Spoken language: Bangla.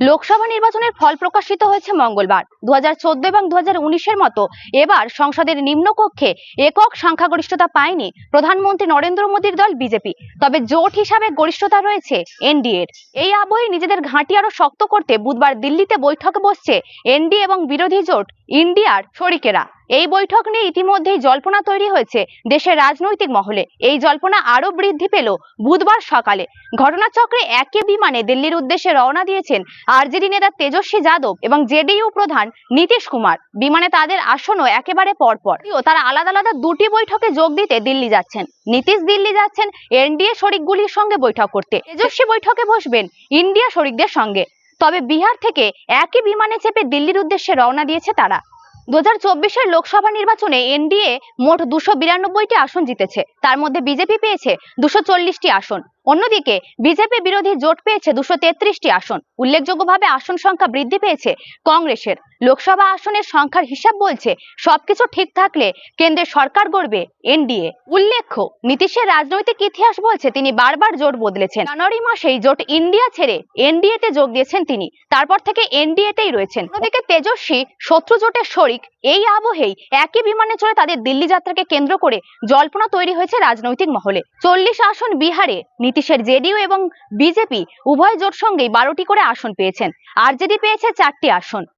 লোকসভা নির্বাচনের ফল প্রকাশিত হয়েছে মঙ্গলবার। দু হাজার চোদ্দ এবং দু এর মতো এবার সংসদের নিম্নকক্ষে একক সংখ্যাগরিষ্ঠতা পায়নি প্রধানমন্ত্রী নরেন্দ্র মোদীর দল বিজেপি। তবে জোট হিসাবে গরিষ্ঠতা রয়েছে এনডিএর। এই আবহে নিজেদের ঘাঁটি আরও শক্ত করতে বুধবার দিল্লিতে বৈঠকে বসছে এনডিএ এবং বিরোধী জোট, ইন্ডিয়ার শরিকেরা। এই বৈঠক নিয়ে ইতিমধ্যেই জল্পনা তৈরি হয়েছে দেশের রাজনৈতিক মহলে। এই জল্পনা আরও বৃদ্ধি পেল বুধবার সকালে। ঘটনাচক্রে একই বিমানে দিল্লির উদ্দেশ্যে রওনা দিয়েছেন আরজেডি নেতা তেজস্বী যাদব এবং জেডিইউ প্রধান নীতিশ কুমার। বিমানে তাদের আসনও একেবারে পরপর। তারা আলাদা আলাদা দুটি বৈঠকে যোগ দিতে দিল্লি যাচ্ছেন। নীতিশ দিল্লি যাচ্ছেন এনডিএ শরিকগুলির সঙ্গে বৈঠক করতে। তেজস্বী বৈঠকে বসবেন ইন্ডিয়া শরিকদের সঙ্গে। তবে বিহার থেকে একই বিমানে চেপে দিল্লির উদ্দেশ্যে রওনা দিয়েছে তারা। দু হাজার চব্বিশের লোকসভা নির্বাচনে এনডিএ মোট দুশো বিরানব্বইটি আসন জিতেছে। তার মধ্যে বিজেপি পেয়েছে দুশো চল্লিশটি আসন। অন্যদিকে বিজেপি বিরোধী জোট পেয়েছে দুশো তেত্রিশটি আসন। উল্লেখযোগ্যভাবে আসন সংখ্যা বৃদ্ধি পেয়েছে কংগ্রেসের। লোকসভা আসনের সংখ্যার হিসাব বলছে সবকিছু ঠিক থাকলে কেন্দ্রের সরকার গড়বে এনডিএ। উল্লেখ্য, নীতিশের রাজনৈতিক ইতিহাস বলছে তিনি বারবার জোট বদলেছেন। জানুয়ারি মাসেই জোট ইন্ডিয়া ছেড়ে এনডিএ তে যোগ দিয়েছেন তিনি। তারপর থেকে এনডিএ তেই রয়েছেন। অন্যদিকে তেজস্বী, শত্রু জোটের শরিক এই আবহেই একই বিমানে চড়ে তাদের দিল্লি যাত্রাকে কেন্দ্র করে জল্পনা তৈরি হয়েছে রাজনৈতিক মহলে। চল্লিশ আসন বিহারে নীতিশের জেডিইউ এবং বিজেপি উভয় জোট সঙ্গেই বারোটি করে আসন পেয়েছেন। আরজেডি পেয়েছে চারটি আসন।